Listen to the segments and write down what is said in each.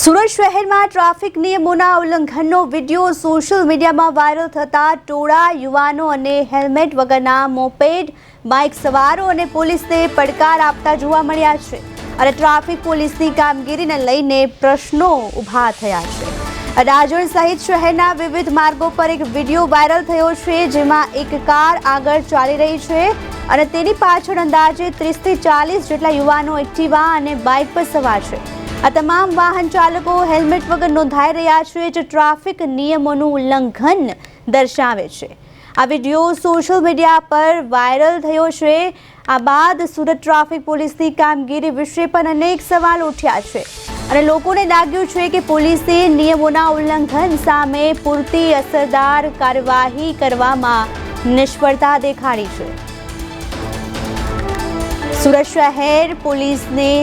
સુરત શહેરમાં ટ્રાફિક નિયમોના ઉલ્લંઘનનો વીડિયો સોશિયલ મીડિયામાં વાયરલ થતા ટોળા, યુવાનો અને હેલ્મેટ વગરના મોપેડ, બાઇક સવારો અને પોલીસને પડકાર આપતા જોવા મળ્યા છે. અને ટ્રાફિક પોલીસની કામગીરીને લઈને પ્રશ્નો ઊભા થયા છે. રાજણ સહિત શહેરના વિવિધ માર્ગો પર એક વીડિયો વાયરલ થયો છે, જેમાં એક કાર આગળ ચાલી રહી છે અને તેની પાછળ અંદાજે ત્રીસથી ચાલીસ જેટલા યુવાનો એક્ટિવા અને બાઇક પર સવાર છે. આ તમામ વાહન ચાલકો હેલ્મેટ વગર નોંધાઈ રહ્યા છે જે ટ્રાફિક નિયમોનું ઉલ્લંઘન દર્શાવે છે. આ વીડિયો સોશિયલ મીડિયા પર વાયરલ થયો છે. આ બાદ સુરત ટ્રાફિક પોલીસની કામગીરી વિશે પણ અનેક સવાલ ઉઠ્યા છે. અને લોકોને લાગ્યું છે કે પોલીસે નિયમોના ઉલ્લંઘન સામે પૂરતી અસરદાર કાર્યવાહી કરવામાં નિષ્ફળતા દેખાડી છે. સુરત શહેર પોલીસને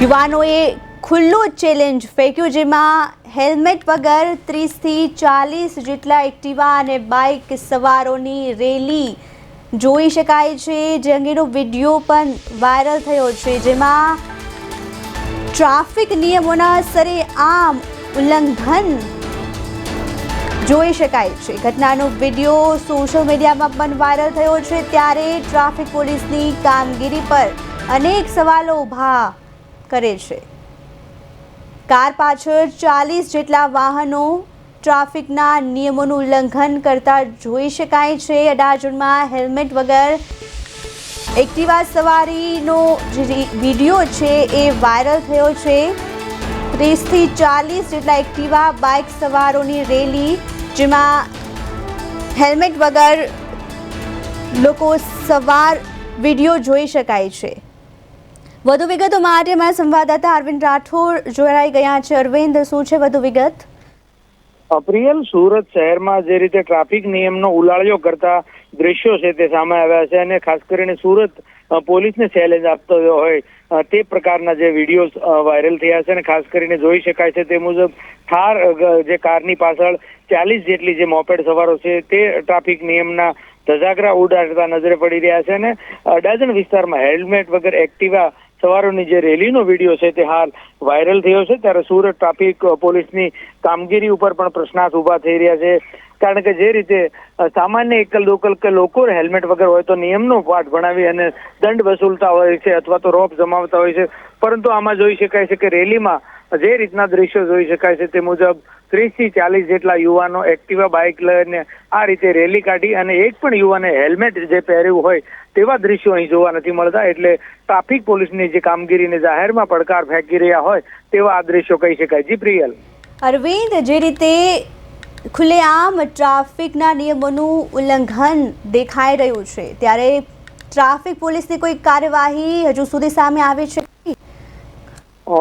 યુવાનોએ ખુલ્લો ચેલેન્જ ફેંક્યો જેમાં હેલ્મેટ વગર ત્રીસથી ચાલીસ જેટલા એક્ટિવા અને બાઇક સવારોની રેલી જોઈ શકાય છે. જે અંગેનો વીડિયો પણ વાયરલ થયો છે જેમાં ટ્રાફિક નિયમોના સરેઆમ ઉલ્લંઘન જોઈ શકાય છે. ઘટનાનો વીડિયો સોશિયલ મીડિયામાં પણ વાયરલ થયો છે. ત્યારે ટ્રાફિક પોલીસની કામગીરી પર અનેક સવાલો ઊભા કરે છે. કાર પાછળ ચાલીસ જેટલા વાહનો ટ્રાફિકના નિયમોનું ઉલ્લંઘન કરતા જોઈ શકાય છે. અડાજણમાં હેલ્મેટ વગર એક્ટિવા સવારીનો જે વીડિયો છે એ વાયરલ થયો છે. ત્રીસથી ચાલીસ જેટલા એક્ટિવા બાઇક સવારોની રેલી જેમાં હેલ્મેટ વગર લોકો સવાર વીડિયો જોઈ શકાય છે. વધુ વિગતોમાં આજે અમારા સંવાદદાતા અરવિંદ રાઠોડ જોડાઈ ગયા છે. અરવિંદ, શું છે વધુ વિગત? અપ્રિયલ સુરત શહેરમાં જે રીતે ટ્રાફિક નિયમનો ઉલાળ્યો કરતા દ્રશ્યો છે તે સામે આવ્યા છે અને ખાસ કરીને સુરત પોલીસને ચેલેન્જ આપતો હોય તે પ્રકારના જે વીડિયો વાયરલ થયા છે અને ખાસ કરીને જોઈ શકાય છે તે મુજબ થાર જે કારની પાછળ ચાલીસ જેટલી જે મોપેડ સવારો છે તે ટ્રાફિક નિયમના ધજાગરા ઉડાડતા નજરે પડી રહ્યા છે અને અડાજણ વિસ્તારમાં હેલ્મેટ વગર એક્ટિવા સવારોની જે રેલીનો વીડિયો છે તે હાલ વાયરલ થયો છે, ત્યારે સુરત ટ્રાફિક પોલીસની કામગીરી ઉપર પણ પ્રશ્નાર્થ ઊભા થઈ રહ્યા છે. કારણ કે જે રીતે સામાન્ય એકલ, દોકલ કે લોકો હેલ્મેટ વગર હોય તો નિયમનો પાઠ ભણાવી અને દંડ વસૂલતા હોય છે અથવા તો રોપ જમાવતા હોય છે. પરંતુ આમાં જોઈ શકાય છે કે રેલીમાં જે રીતના દ્રશ્યો જોઈ શકાય છે તે મુજબ ત્રીસથી ચાલીસ જેટલા યુવાનો એક્ટિવા બાઇક લઈને આ રીતે રેલી કાઢી અને એક પણ યુવાને હેલ્મેટ જે પહેર્યું હોય તેવા દ્રશ્યો અહીં જોવા નથી મળતા. એટલે ટ્રાફિક પોલીસની જે કામગીરીને જાહેરમાં પડકાર ફેંકી રહ્યા હોય તેવા આ દ્રશ્યો કહી શકાય. જી, પ્રિયલ. અરવિંદ, જે રીતે ખુલ્લેઆમ ટ્રાફિકના નિયમોનું ઉલ્લંઘન દેખાઈ રહ્યું છે, ત્યારે ટ્રાફિક પોલીસની કોઈ કાર્યવાહી હજુ સુધી સામે આવી છે?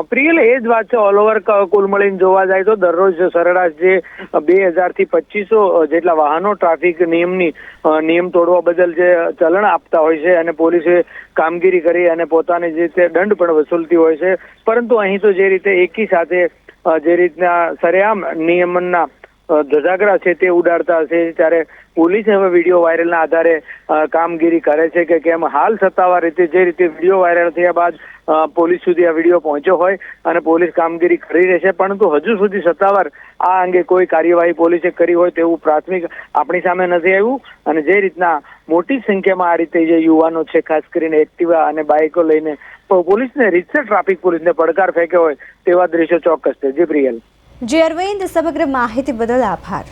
પ્રિયલ એ જ વાત છે. ઓલ ઓવર કુલ મળીને જોવા જાય તો દરરોજ સરેરાશ જે બે હજારથી પચીસો જેટલા વાહનો ટ્રાફિક નિયમની નિયમ તોડવા બદલ જે ચલણ આપતા હોય છે અને પોલીસે કામગીરી કરી અને પોતાની જે રીતે દંડ પણ વસૂલતી હોય છે. પરંતુ અહીં તો જે રીતે એકી સાથે જે રીતના સરેઆમ નિયમનના ધજાગરા છે તે ઉડાડતા છે ત્યારે પોલીસ હવે વીડિયો વાયરલના આધારે કામગીરી કરે છે કે કેમ હાલ સત્તાવાર રીતે જે રીતે વીડિયો વાયરલ થયા બાદ પોલીસ સુધી આ વીડિયો પહોંચ્યો હોય અને પોલીસ કામગીરી કરી રહેશે પરંતુ હજુ સુધી સત્તાવાર આ અંગે કોઈ કાર્યવાહી પોલીસે કરી હોય તેવું પ્રાથમિક આપણી સામે નથી આવ્યું. અને જે રીતના મોટી સંખ્યામાં આ રીતે જે યુવાનો છે, ખાસ કરીને એક્ટિવા અને બાઇકો લઈને પોલીસને રીતસર ટ્રાફિક પોલીસને પડકાર ફેંક્યો હોય તેવા દ્રશ્યો ચોક્કસ છે. જી પ્રિયલ. જે અરવિંદ સમગ્ર માહિતી બદલ આભાર.